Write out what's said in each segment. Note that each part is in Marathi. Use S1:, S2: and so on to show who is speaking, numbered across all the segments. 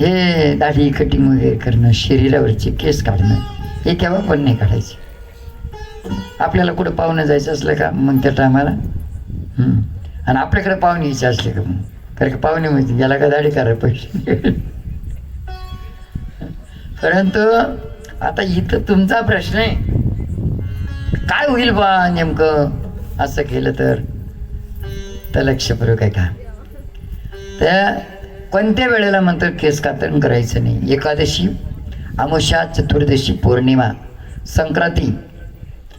S1: हे दाढी कटिंग वगैरे करणं शरीरावरचे केस काढणं हे केव्हा पण नाही काढायचे. आपल्याला कुठं पाहुणं जायचं असलं का मग त्या टायमाला आणि आपल्याकडे पाहुणे यायचे असले का मग? कारण का पाहुणे माहिती याला का दाढी करायला पैसे परंतु आता इथं तुमचा प्रश्न आहे. काय होईल बा नेमकं? असं केलं तर? तर लक्षपूर्वक आहे का त्या कोणत्या वेळेला मात्र केस कातरण करायचं नाही? एकादशी अमुषा चतुर्दशी पौर्णिमा संक्रांती.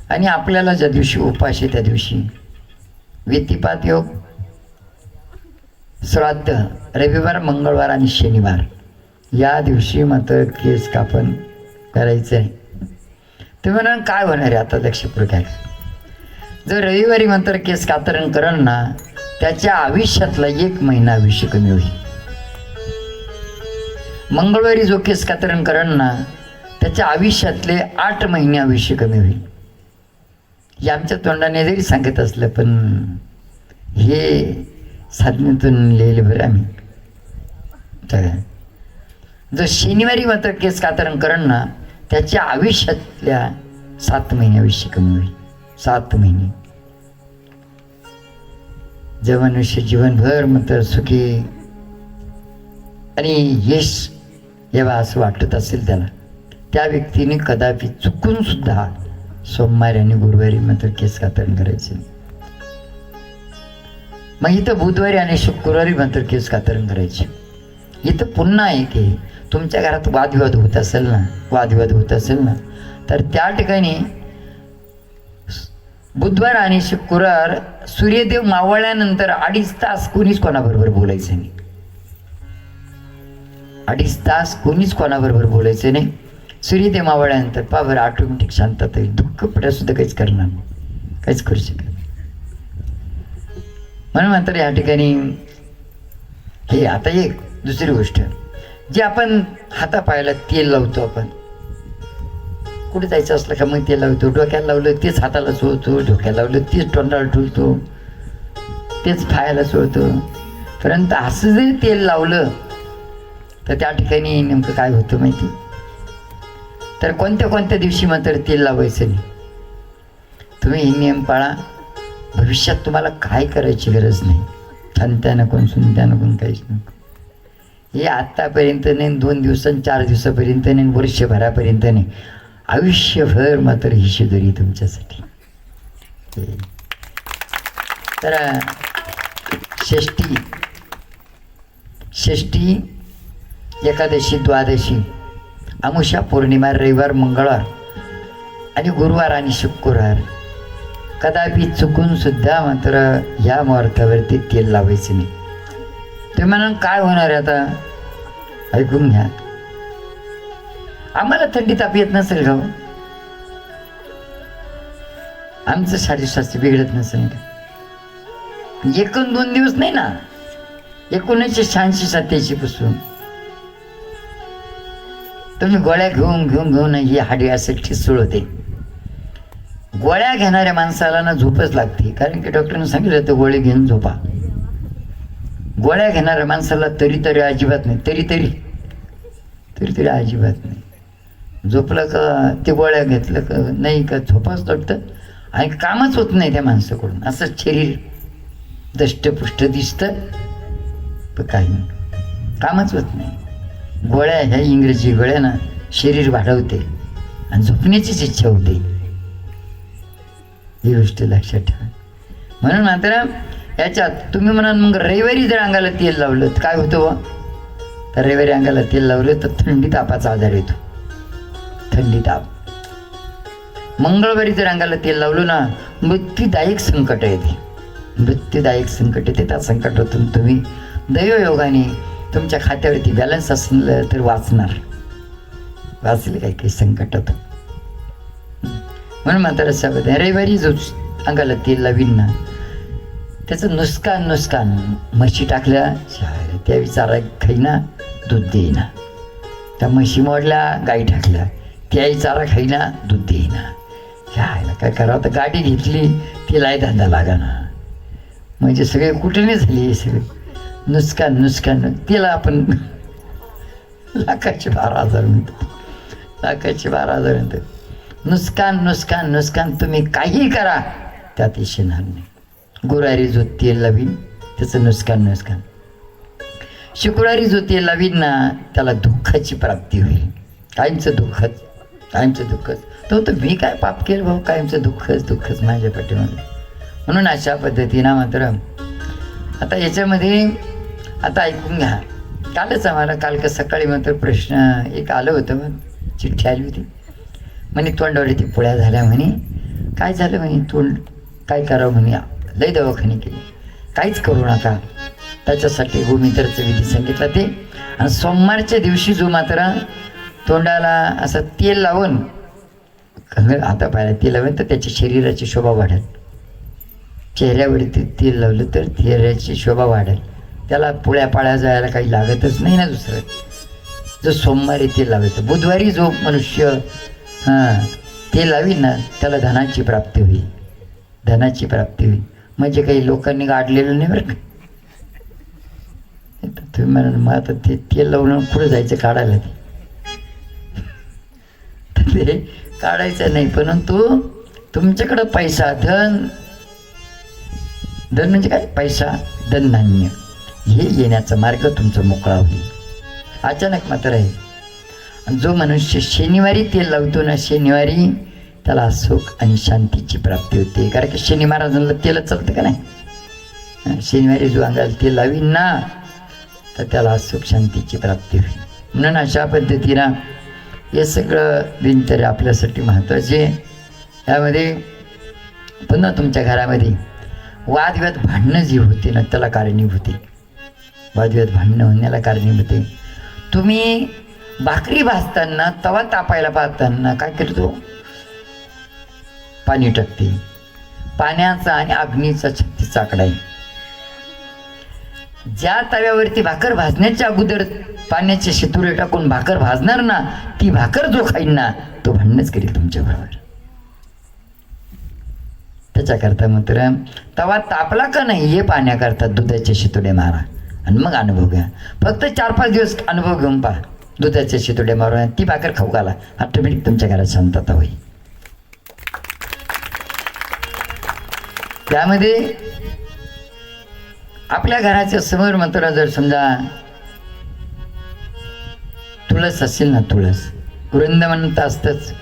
S1: आणि आपल्याला ज्या दिवशी उपास आहे त्या दिवशी. व्यतिपात योग श्राद्ध रविवार मंगळवार आणि शनिवार. या दिवशी मात्र केस कापण करायचं आहे. तुम्ही म्हणाल काय होणार आहे आता? लक्षपूर्वक आहे जर रविवारी मात्र केस कातरण करण ना त्याच्या आयुष्यातला एक महिना आयुष्य कमी होईल. मंगळवारी जो केस कातरण करण ना त्याच्या आयुष्यातले आठ महिने आयुष्य कमी होईल. हे आमच्या तोंडाने जरी सांगत असलं पण हे साधनेतून लिहिले बरं आम्ही. तर जर शनिवारी मात्र केस कातरण करण ना त्याच्या आयुष्यातल्या सात महिने आयुष्य कमी होईल. सात महिने. जे मनुष्य जीवनभर मात्र सुखी आणि यश जेव्हा असं वाटत असेल त्याला. त्या व्यक्तीने कदापि चुकून सुद्धा सोमवारी आणि गुरुवारी मात्र केस कातरण करायचे मग इथं बुधवारी आणि शुक्रवारी मात्र केस कातरण करायचे. इथं पुन्हा आहे की तुमच्या घरात वादविवाद होत असेल ना वादविवाद होत असेल ना तर त्या ठिकाणी बुधवार आणि शुक्रवार सूर्यदेव मावळल्यानंतर अडीच तास कोणीच कोणाबरोबर बोलायचं नाही. अडीच तास कोणीच कोणाबरोबर बोलायचं नाही. सूर्यदेव मावळल्यानंतर पा बरं ऑटोमॅटिक शांतता येईल दुःख पड्या सुद्धा काहीच करणार नाही. काहीच करू शकत नाही. म्हणून मात्र या ठिकाणी हे आता एक दुसरी गोष्ट. जे आपण हातापायाला तेल लावतो आपण. कुठे जायचं असलं का मग तेल लावतो. डोक्याला लावलं तेच हाताला चोळतो डोक्याला लावलं तेच तोंडाला ठुलतो तेच पायाला चोळतो परंतु असं जरी तेल लावलं तर त्या ठिकाणी नेमकं काय होतं माहिती? तर कोणत्या कोणत्या दिवशी मात्र तेल लावायचं नाही? तुम्ही हे नियम पाळा. भविष्यात तुम्हाला काय करायची गरज नाही. छानत्या नकोन सुनत्या नकोन काहीच नको हे आत्तापर्यंत नाही दोन दिवसां चार दिवसापर्यंत नाही वर्षभरापर्यंत नाही. आयुष्यभर मात्र ही शिदोरी तुमच्यासाठी. तर षष्टी षष्टी एकादशी द्वादशी अमुषा पौर्णिमा रविवार मंगळवार आणि गुरुवार आणि शुक्रवार. कदापि चुकून सुद्धा मात्र ह्या मुहूर्तावरती तेल लावायचं नाही. तुम्ही म्हणाल काय होणार आहे आता? ऐकून घ्या. आम्हाला थंडी ताप येत नसेल का हो? आमचं शारीरशास्त्र बिघडत नसेल का? एकूण दोन दिवस नाही ना? एकोणीसशे शहाऐंशी सत्याऐंशी पासून. तुम्ही गोळ्या घेऊन घेऊन घेऊन ही हाडी असे ठिसूळ होते. गोळ्या घेणाऱ्या माणसाला ना झोपच लागते कारण की डॉक्टरने सांगितलं तर गोळे घेऊन झोपा. गोळ्या घेणाऱ्या माणसाला तरी तरी अजिबात नाही तरी तरी तरी तरी अजिबात नाही. झोपलं का ते गोळ्या घेतलं का नाही का झोपाच तोटतं आणि कामच होत नाही त्या माणसाकडून. असं शरीर दष्टपुष्ट दिसतं पण काही नाही. कामच होत नाही. गोळ्या ह्या इंग्रजी गोळ्यानं शरीर वाढवते आणि झोपण्याचीच इच्छा होते. ही गोष्ट लक्षात ठेवा. म्हणून मात्र याच्यात तुम्ही म्हणाल मग रविवारी जर अंगाला तेल लावलं तर काय होतं बुवा? तर रविवारी अंगाला तेल लावलं तर थंडी तापाचा आजार येतो. थंडी ताप. मंगळवारी जर अंगाला तेल लावलं ना मृत्यूदायक संकट येते. मृत्यूदायक संकट येते. त्या संकटातून तुम्ही दैवयोगाने तुमच्या खात्यावरती बॅलन्स असलं तर वाचणार. वाचले काही काही संकटात म्हणून मात्र शब्द रविवारी जो अंगाला तेल लावीन ना त्याचं नुसकान नुसकान म्हशी टाकल्या त्या विचारा खाईना दूध देईना त्या म्हशी मोडल्या गाई टाकल्या. त्याही चारा खाईना दूध देईना ह्याला काय करावं तर गाडी घेतली तिलाही धंदा लागाना. म्हणजे सगळे कुठे नाही झाली हे सगळे? नुसकान नुसकान तिला आपण लाखाचे बारा हजार म्हणतो. लाखाचे बारा हजार म्हणतात नुसकान नुसकान नुसकान तुम्ही काही करा त्यात येणार नाही. गुरारी जो तेल लावीन त्याचं नुसकान नुसकान. शुक्रवारी जो तेल लावीन ना त्याला दुःखाची प्राप्ती होईल. कायमचं दुःखच कायमचं दुःखच. तो तर मी काय पाप केलं भाऊ? कायमचं दुःखच दुःखच माझ्या पाठीमागे. म्हणून अशा पद्धतीनं मात्र आता याच्यामध्ये आता ऐकून घ्या. कालच आम्हाला काल का सकाळी मात्र प्रश्न एक आलं होतं मग चिठ्ठी आली होती. म्हणे तोंडावरती पोळ्या झाल्या म्हणे. काय झालं म्हणे? तोंड काय करावं म्हणे? लय दवाखाने केले. काहीच करू नका. त्याच्यासाठी गोमित्राचं विधी सांगितलं ते. आणि सोमवारच्या दिवशी जो मात्र तोंडाला असं तेल लावून आता पाहिलं तेल लावून तर त्याच्या शरीराची शोभा वाढेल. चेहऱ्यावरती तेल लावलं तर चेहऱ्याची शोभा वाढेल. त्याला पुळ्या पाळ्या जायला काही लागतच नाही ना दुसरं. जो सोमवारी ते लावायचं. बुधवारी जो मनुष्य हां ते लावीन ना त्याला धनाची प्राप्ती होईल. धनाची प्राप्ती होईल. म्हणजे काही लोकांनी गाडलेलं नाही बरं का? तुम्ही म्हणाल मग आता ते तेल लावून पुढे जायचं काढायला ते? ते काढायचं नाही परंतु तुमच्याकडं पैसा धन धन म्हणजे काय? पैसा धनधान्य हे येण्याचा मार्ग तुमचा मोकळा होईल. अचानक मात्र आहे. जो मनुष्य शनिवारी तेल लावतो ना शनिवारी त्याला सुख आणि शांतीची प्राप्ती होते. कारण की शनी महाराजांना तेलच चालतं का नाही? शनिवारी जो अंगाला तेल लावीन ना तर त्याला सुख शांतीची प्राप्ती होईल. म्हणून अशा पद्धतीनं हे सगळं दिनचर्या आपल्यासाठी महत्त्वाचे त्यामध्ये यामध्ये पुन्हा तुमच्या घरामध्ये वादविवाद भांडणं जी होते ना त्याला कारणीभूत आहे. वादविवाद भांडणं होण्याला कारणीभूत आहे. तुम्ही भाकरी भाजताना तवा तापायला पाहताना काय करतो? पाणी टाकते. पाण्याचा आणि अग्नीचा छत्तीचा आकडा आहे. ज्या तव्यावरती भाकर भाजण्याच्या अगोदर पाण्याचे शितुरे टाकून भाकर भाजणार ना ती भाकर जो खाईन ना तो भांडणच करेल तुमच्या बरोबर. त्याच्याकरता मात्र तवा तापला का नाही हे पाण्याकरता दुधाचे शितुडे मारा. आणि मग अनुभव घ्या. फक्त चार पाच दिवस अनुभव घेऊन पहा. दुधाचे शितुडे मारून ती भाकर खाऊ घाला. ऑटोमॅटिक तुमच्या घरात शांतता होईल. त्यामध्ये आपल्या घराच्या समोर मात्र जर समजा तुळस असेल ना तुळस वृंदावन तर असतंच.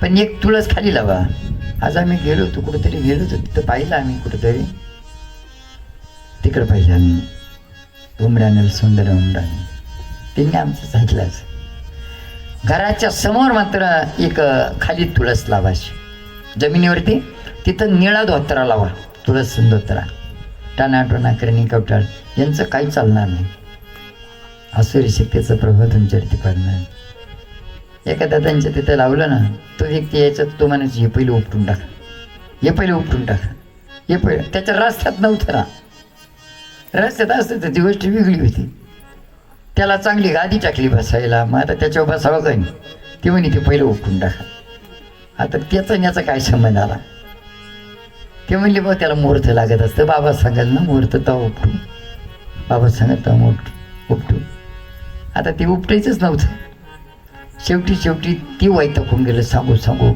S1: पण एक तुळस खाली लावा. आज आम्ही गेलो होतो कुठेतरी गेलो होतो तिथं पाहिलं आम्ही कुठेतरी. तिकडं पाहिलं आम्ही. उमरानेल सुंदर उमराने त्यांनी आमचं सांगितलंच घराच्या समोर मात्र एक खाली तुळस लावाशी जमिनीवरती तिथं निळा धोत्रा लावा तुळस धोत्रा. टाणाटोणा करणी कवटाळ यांचं काही चालणार नाही. असुरी शक्तीचा प्रभाव तुमच्यावरती पडणार एखादा त्यांच्या तिथं लावलं ना तो व्यक्ती यायचा तो म्हणायचं हे पहिले उपटून टाका. हे पहिले उपटून टाका. हे पहिले त्याच्या रस्त्यात नव्हतं ना रस्त्यात असतं तर ती गोष्ट वेगळी होती. त्याला चांगली गादी टाकली बसायला. मग आता त्याच्यावर बसावं काही ते म्हणे ते पहिलं उपटून टाका. आता त्याचा याचा काय संबंध आला? ते म्हणले बा त्याला मुहूर्त लागत असतं. बाबा सांगाल ना मुहूर्त तर उपटू बाबा सांगत तो उपटू उपटू आता ते उपटायचंच नव्हतं. शेवटी शेवटी ती वैतकून गेलं सांगू सांगू.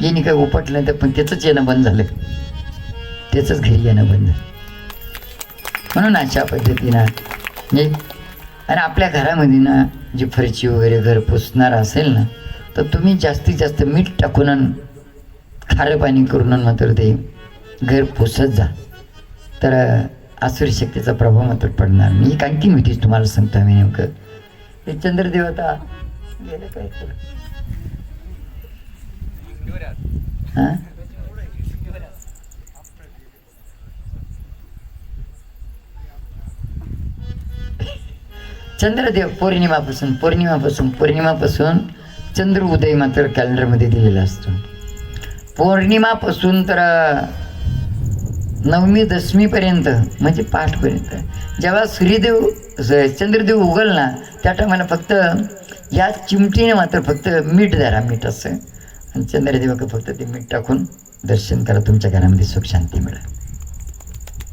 S1: येणे काय उपटलं नाही तर पण त्याचंच येणं बंद झालं. त्याचंच घरी येणं बंद झालं. म्हणून अशा पद्धतीनं म्हणजे आणि आपल्या घरामध्ये ना जी फरची वगैरे घर पुसणार असेल ना तर तुम्ही जास्तीत जास्त मीठ टाकून खारं पाणी करून मात्र ते घर पुसत जा. तर आसुरी शक्तीचा प्रभाव मात्र पडणार मी एक आणखी होतीच तुम्हाला सांगतो आम्ही नेमकं. ते चंद्रदेव आता गेलं काय? हां? चंद्रदेव पौर्णिमापासून पौर्णिमापासून पौर्णिमापासून चंद्र उदय मात्र कॅलेंडरमध्ये दिलेला असतो. पौर्णिमापासून तर नवमी दशमीपर्यंत म्हणजे पाठपर्यंत. जेव्हा सूर्यदेव चंद्रदेव उगल ना त्या टायमाला फक्त या चिमटीने मात्र फक्त मीठ धरा मीठ असं. आणि चंद्रदेवाकडे फक्त ते मीठ टाकून दर्शन करा तुमच्या घरामध्ये सुख शांती मिळेल.